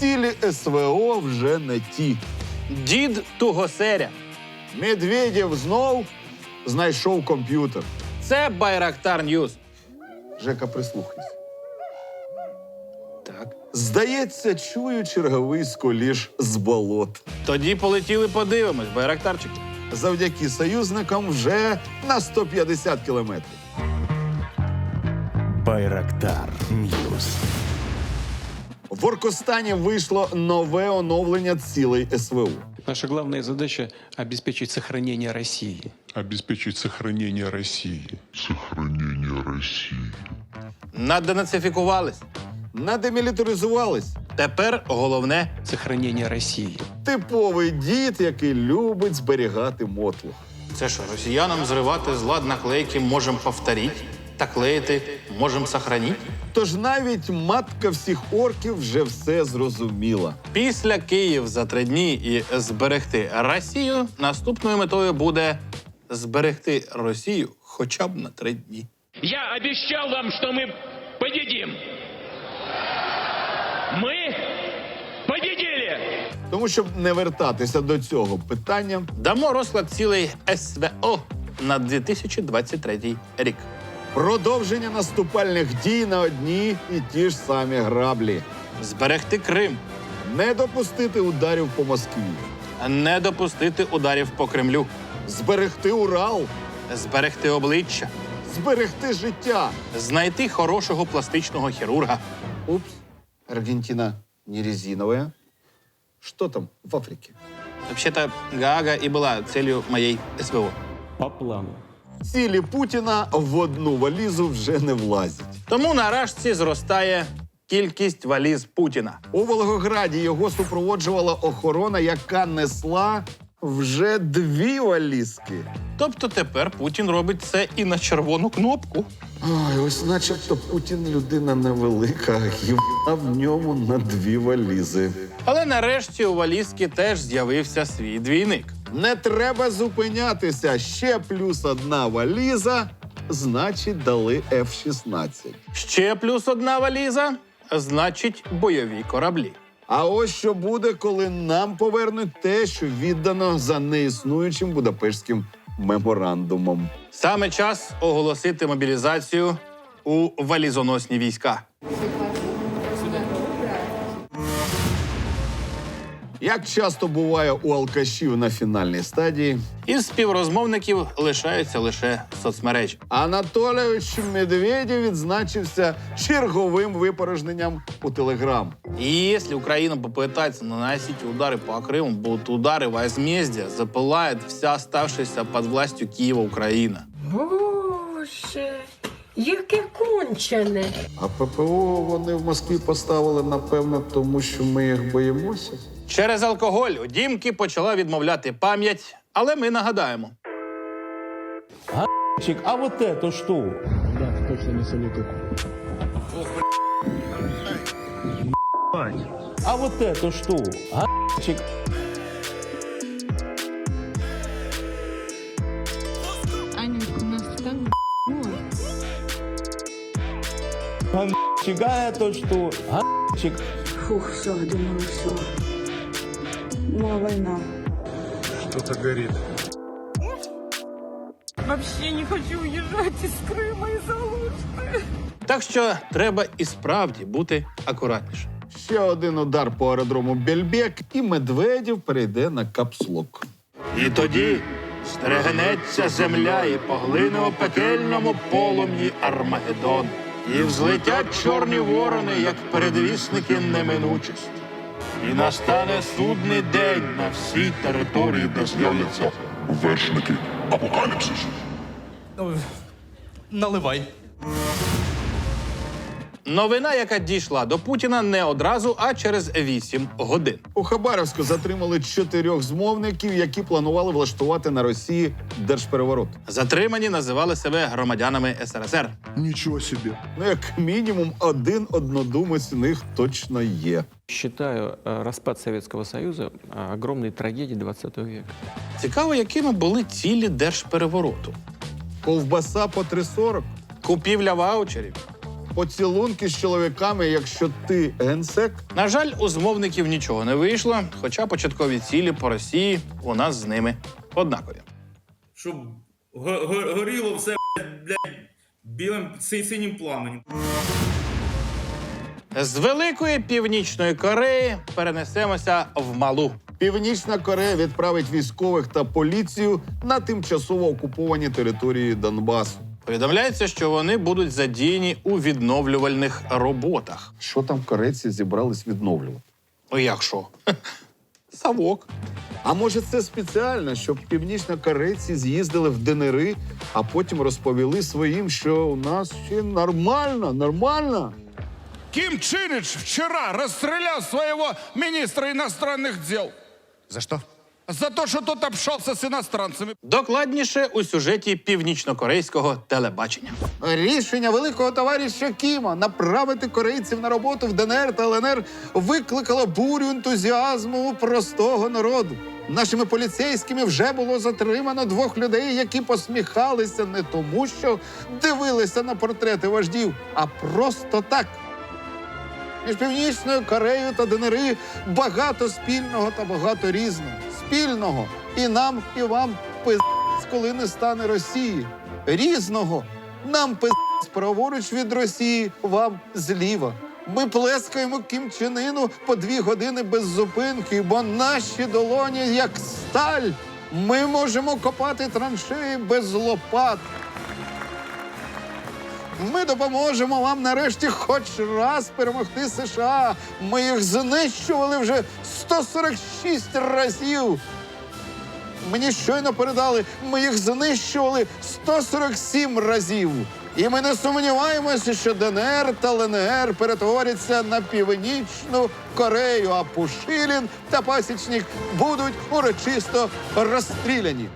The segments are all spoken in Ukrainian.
Цілі СВО вже не ті. Дід Тугосеря. Медведєв знов знайшов комп'ютер. Це Байрактар Ньюз. Жека, прислухайся. Так. Здається, чую черговий сколіш з болот. Тоді полетіли подивимось, Байрактарчики. Завдяки союзникам вже на 150 кілометрів. Байрактар Ньюс. В Оркостані вийшло нове оновлення цілей СВУ. Наша главная задача – обеспечить сохранение России. обеспечить сохранение России. Сохранение России. Наденацифікувались. Надемілітаризувались. Тепер головне Сохранение России. Типовий дід, який любить зберігати мотлох. це що, росіянам зривати з лад наклейки можемо повторити, та клеїти можемо сохранити. Тож навіть матка всіх орків вже все зрозуміла. Після Київ за три дні і зберегти Росію. Наступною метою буде зберегти Росію хоча б на три дні. Я обещал вам, что мы победим. Мы победили! Тому щоб не вертатися до цього питання, Дамо розклад цілей СВО на 2023 рік. Продовження наступальних дій на одні і ті ж самі граблі, Зберегти Крим, не допустити ударів по Москві, не допустити ударів по Кремлю, зберегти Урал, зберегти обличчя, зберегти життя. знайти хорошого пластичного хірурга. Упс, Аргентина не резиновая. Что там в Африке? Вообще-то Гаага і була целью моєї СВО. По плану. Цілі Путіна в одну валізу вже не влазять. Тому на рашці зростає кількість валіз Путіна. У Волгограді його супроводжувала охорона, яка несла вже дві валізки. Тобто тепер Путін робить це і на червону кнопку. Ой, ось начебто Путін людина невелика, вона в ньому на дві валізи. Але нарешті у валізки теж з'явився свій двійник. Не треба зупинятися. Ще плюс одна валіза, значить, дали F-16. Ще плюс одна валіза, значить, бойові кораблі. А ось що буде, коли нам повернуть те, що віддано за неіснуючим Будапештським меморандумом. Саме час оголосити мобілізацію у валізоносні війська. Як часто буває у алкашів на фінальній стадії, Із співрозмовників лишаються лише соцмережі. Анатолійович Медведєв відзначився черговим випорожненням у Телеграм. И если Украина попытается наносить удары по Крыму, будут удары возмездия, запылает вся оставшаяся под властью Киева Украина. Боже, яке кончене. А ППО вони в Москві поставили, напевно, тому що ми їх боїмося. Через алкоголь у Дімки почала відмовляти пам'ять, але ми нагадаємо. Чик, а вот это что? Да, точно не А вот это что? А, чик, Аненька, у нас так а, чик, а это что? А, чик. Фух, все, думаю, все. Ну, война. Вообще не хочу уезжать из Крыма из-за Алушты. Так що треба і справді бути акуратнішим. Ще один удар по аеродрому Бельбек, і Медведєв перейде на капслок. І тоді стригнеться земля і поглине у пекельному полум'ї Армагеддон. І взлетять чорні ворони, як передвісники неминучості. І настане судний день на всій території, де з'являться Вершники апокаліпсису. Наливай. Новина, яка дійшла до Путіна не одразу, а через 8 годин. У Хабаровську затримали чотирьох змовників, які планували влаштувати на Росії держпереворот. Затримані називали себе громадянами СРСР. Нічого собі. Ну, як мінімум, один однодумець у них точно є. Считаю э, распад Советского Союза э, огромной трагедией 20 века. Цікаво, якими були цілі держперевороту. Ковбаса по 3,40. Купівля ваучерів, поцілунки з чоловіками, якщо ти генсек? На жаль, у змовників нічого не вийшло, хоча початкові цілі по Росії у нас з ними однакові. Щоб го- го- горіло все, блядь, білим синім пламенем. З великої північної Кореї перенесемося в малу. Північна Корея відправить військових та поліцію на тимчасово окуповані території Донбасу. Повідомляється, що вони будуть задіяні у відновлювальних роботах. Що там корейці зібрались відновлювати? Ну як що? Савок. А може, це спеціально, щоб північнокорейці з'їздили в ДНР, а потім розповіли своїм, що у нас ще нормально, нормально. Ким Чен Ич вчера расстрелял своего министра иностранных дел. За що? За то, что тот общался с иностранцами. Докладніше у сюжеті північнокорейського телебачення. Рішення великого товариша Кіма направити корейців на роботу в ДНР та ЛНР викликало бурю ентузіазму у простого народу. Нашими поліцейськими вже було затримано двох людей, які посміхалися не тому, що дивилися на портрети вождів, а просто так. Між Північною Кореєю та ДНР багато спільного та багато різного. Спільного і нам, і вам пиз, коли не стане Росії. Різного нам пиз праворуч від Росії, вам зліва. Ми плескаємо кімчинину по дві години без зупинки, бо наші долоні як сталь. Ми можемо копати траншеї без лопат. Ми допоможемо вам нарешті хоч раз перемогти США. Ми їх знищували вже 146 разів. Мені щойно передали, ми їх знищували 147 разів. І ми не сумніваємося, що ДНР та ЛНР перетворяться на північну Корею, а Пушилін та Пасічник будуть урочисто розстріляні.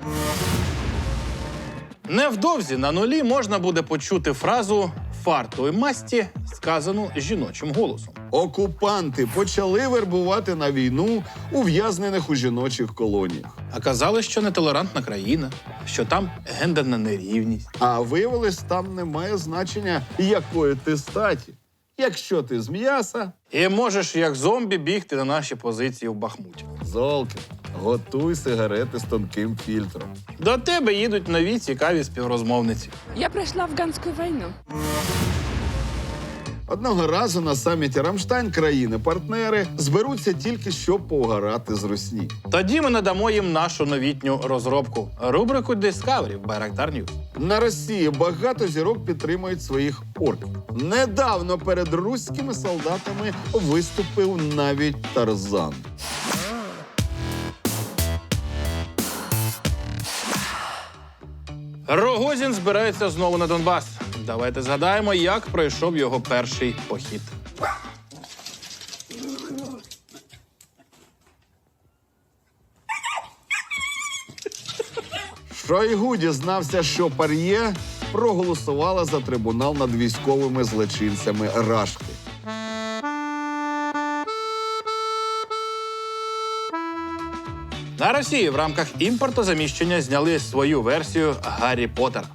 Невдовзі на нулі можна буде почути фразу фартової масті, сказану жіночим голосом. Окупанти почали вербувати на війну ув'язнених у жіночих колоніях. А казали, що нетолерантна країна, що там гендерна нерівність. А виявилось, там немає значення, якої ти статі. Якщо ти з м'яса, І можеш як зомбі бігти на наші позиції в Бахмуті. золки, готуй сигарети з тонким фільтром. До тебе їдуть нові цікаві співрозмовниці. Я пройшла афганську війну. Одного разу на саміті Рамштайн країни-партнери зберуться тільки щоб поугарати з Росії. Тоді ми надамо їм нашу новітню розробку рубрику Discovery в Байрактар News. На Росії багато зірок підтримують своїх орків. Недавно перед руськими солдатами виступив навіть Тарзан. Рогозін збирається знову на Донбас. Давайте згадаємо, як пройшов його перший похід. Шойгу дізнався, що Пар'є проголосувала за трибунал над військовими злочинцями Рашки. На Росії в рамках імпортозаміщення зняли свою версію Гаррі Поттера.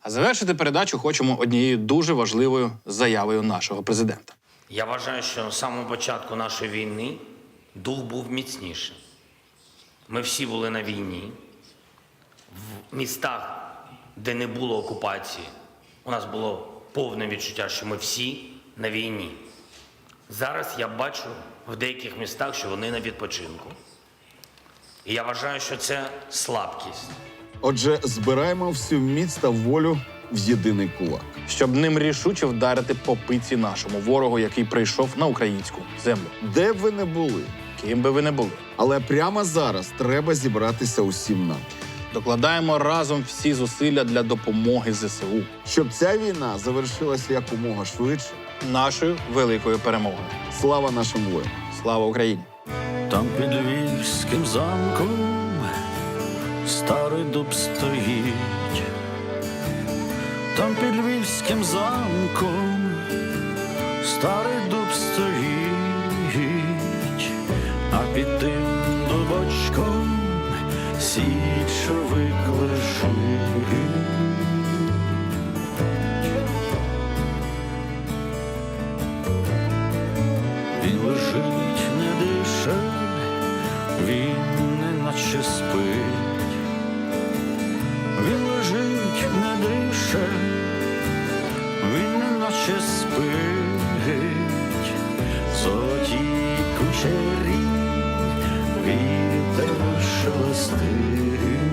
А завершити передачу хочемо однією дуже важливою заявою нашого президента. Я вважаю, що з самого початку нашої війни дух був міцніший. Ми всі були на війні. В містах, де не було окупації, у нас було повне відчуття, що ми всі на війні. Зараз я бачу в деяких містах, що вони на відпочинку. І я вважаю, що це слабкість. Отже, збираємо всю міць та волю в єдиний кулак. щоб ним рішуче вдарити по пиці нашому ворогу, який прийшов на українську землю. Де б ви не були, Ким би ви не були. але прямо зараз треба зібратися усім нам, Докладаємо разом всі зусилля для допомоги ЗСУ, щоб ця війна завершилася якомога швидше. нашою великою перемогою. Слава нашим воїнам! Слава Україні! Там під львівським замком старий дуб стоїть. Там під львівським замком старий дуб стоїть, а під тим Човик лежить. Він лежить, не дише, він не наче спить, він лежить, не дише, він не наче спить, золоті кучері, вітер шелестить.